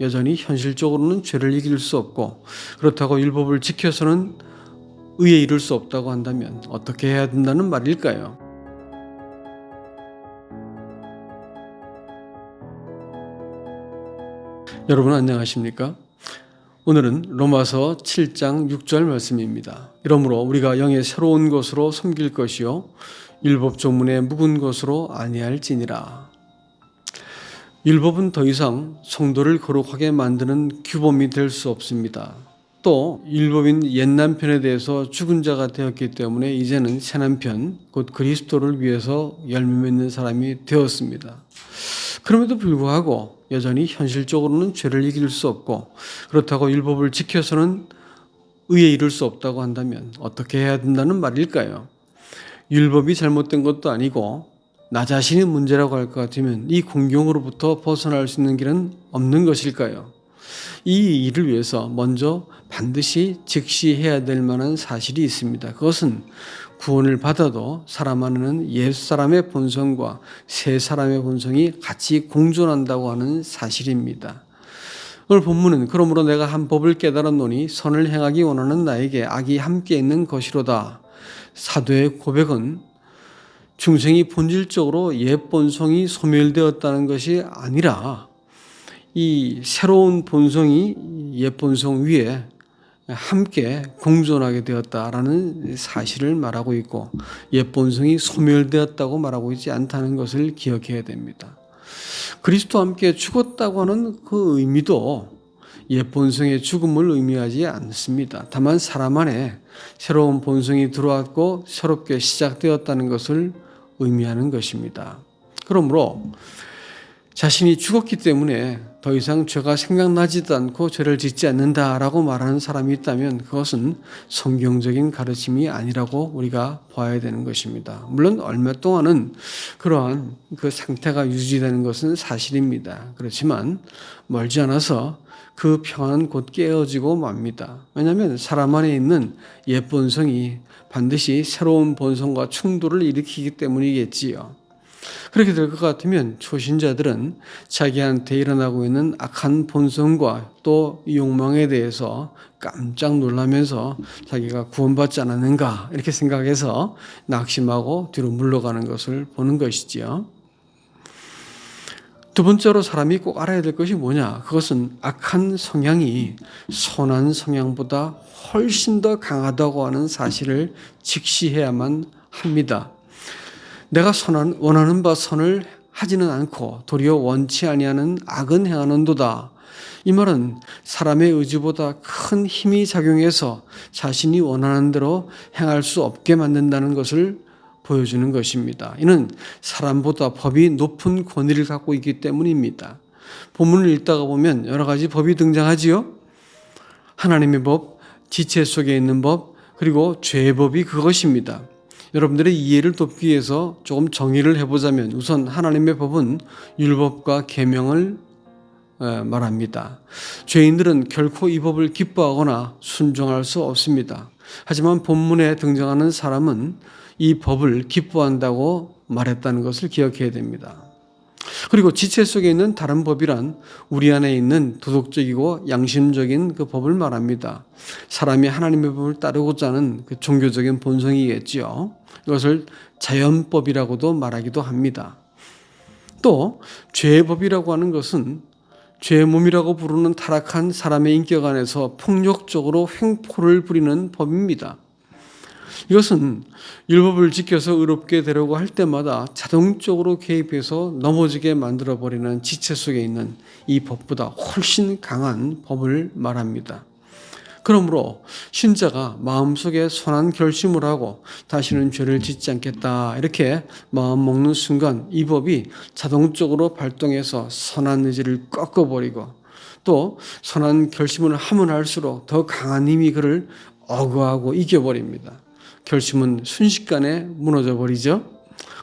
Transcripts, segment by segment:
여전히 현실적으로는 죄를 이길 수 없고 그렇다고 율법을 지켜서는 의에 이를 수 없다고 한다면 어떻게 해야 된다는 말일까요? 여러분 안녕하십니까? 오늘은 로마서 7장 6절 말씀입니다. 이러므로 우리가 영의 새로운 것으로 섬길 것이요 율법 조문의 묵은 것으로 아니할지니라. 율법은 더 이상 성도를 거룩하게 만드는 규범이 될 수 없습니다. 또 율법인 옛 남편에 대해서 죽은 자가 되었기 때문에 이제는 새 남편 곧 그리스도를 위해서 열매 맺는 사람이 되었습니다. 그럼에도 불구하고 여전히 현실적으로는 죄를 이길 수 없고 그렇다고 율법을 지켜서는 의에 이를 수 없다고 한다면 어떻게 해야 된다는 말일까요? 율법이 잘못된 것도 아니고 나 자신이 문제라고 할 것 같으면 이 공경으로부터 벗어날 수 있는 길은 없는 것일까요? 이 일을 위해서 먼저 반드시 즉시해야 될 만한 사실이 있습니다. 그것은 구원을 받아도 사람 안에는 옛 사람의 본성과 새 사람의 본성이 같이 공존한다고 하는 사실입니다. 오늘 본문은 그러므로 내가 한 법을 깨달았노니 선을 행하기 원하는 나에게 악이 함께 있는 것이로다. 사도의 고백은 중생이 본질적으로 옛 본성이 소멸되었다는 것이 아니라 이 새로운 본성이 옛 본성 위에 함께 공존하게 되었다라는 사실을 말하고 있고 옛 본성이 소멸되었다고 말하고 있지 않다는 것을 기억해야 됩니다. 그리스도와 함께 죽었다고 하는 그 의미도 옛 본성의 죽음을 의미하지 않습니다. 다만 사람 안에 새로운 본성이 들어왔고 새롭게 시작되었다는 것을 의미하는 것입니다. 그러므로 자신이 죽었기 때문에 더 이상 죄가 생각나지도 않고 죄를 짓지 않는다라고 말하는 사람이 있다면 그것은 성경적인 가르침이 아니라고 우리가 봐야 되는 것입니다. 물론 얼마 동안은 그러한 그 상태가 유지되는 것은 사실입니다. 그렇지만 멀지 않아서 그 평안은 곧 깨어지고 맙니다. 왜냐하면 사람 안에 있는 옛 본성이 반드시 새로운 본성과 충돌을 일으키기 때문이겠지요. 그렇게 될 것 같으면 초신자들은 자기한테 일어나고 있는 악한 본성과 또 욕망에 대해서 깜짝 놀라면서 자기가 구원받지 않았는가 이렇게 생각해서 낙심하고 뒤로 물러가는 것을 보는 것이지요. 두 번째로 사람이 꼭 알아야 될 것이 뭐냐? 그것은 악한 성향이 선한 성향보다 훨씬 더 강하다고 하는 사실을 직시해야만 합니다. 내가 선한 원하는 바 선을 하지는 않고 도리어 원치 아니하는 악은 행하는도다. 이 말은 사람의 의지보다 큰 힘이 작용해서 자신이 원하는 대로 행할 수 없게 만든다는 것을 보여주는 것입니다. 이는 사람보다 법이 높은 권위를 갖고 있기 때문입니다. 본문을 읽다가 보면 여러 가지 법이 등장하지요. 하나님의 법, 지체 속에 있는 법, 그리고 죄의 법이 그것입니다. 여러분들의 이해를 돕기 위해서 조금 정의를 해보자면 우선 하나님의 법은 율법과 계명을 말합니다. 죄인들은 결코 이 법을 기뻐하거나 순종할 수 없습니다. 하지만 본문에 등장하는 사람은 이 법을 기뻐한다고 말했다는 것을 기억해야 됩니다. 그리고 지체 속에 있는 다른 법이란 우리 안에 있는 도덕적이고 양심적인 그 법을 말합니다. 사람이 하나님의 법을 따르고자 하는 그 종교적인 본성이겠지요. 이것을 자연법이라고도 말하기도 합니다. 또 죄의 법이라고 하는 것은 죄의 몸이라고 부르는 타락한 사람의 인격 안에서 폭력적으로 횡포를 부리는 법입니다. 이것은 율법을 지켜서 의롭게 되려고 할 때마다 자동적으로 개입해서 넘어지게 만들어 버리는 지체 속에 있는 이 법보다 훨씬 강한 법을 말합니다. 그러므로 신자가 마음속에 선한 결심을 하고 다시는 죄를 짓지 않겠다 이렇게 마음 먹는 순간 이 법이 자동적으로 발동해서 선한 의지를 꺾어버리고 또 선한 결심을 하면 할수록 더 강한 힘이 그를 어거하고 이겨버립니다. 결심은 순식간에 무너져 버리죠.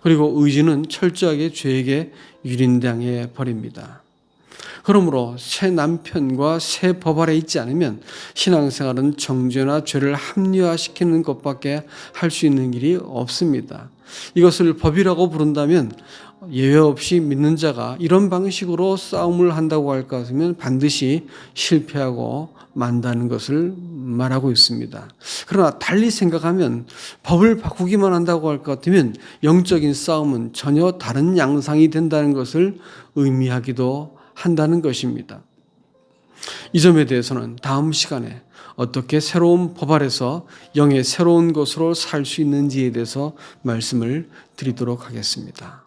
그리고 의지는 철저하게 죄에게 유린당해 버립니다. 그러므로 새 남편과 새 법 아래 있지 않으면 신앙생활은 정죄나 죄를 합리화시키는 것밖에 할 수 있는 일이 없습니다. 이것을 법이라고 부른다면 예외 없이 믿는 자가 이런 방식으로 싸움을 한다고 할까 하면 반드시 실패하고 만다는 것을 말하고 있습니다. 그러나 달리 생각하면 법을 바꾸기만 한다고 할 것 같으면 영적인 싸움은 전혀 다른 양상이 된다는 것을 의미하기도 한다는 것입니다. 이 점에 대해서는 다음 시간에 어떻게 새로운 법 아래서 영의 새로운 것으로 살 수 있는지에 대해서 말씀을 드리도록 하겠습니다.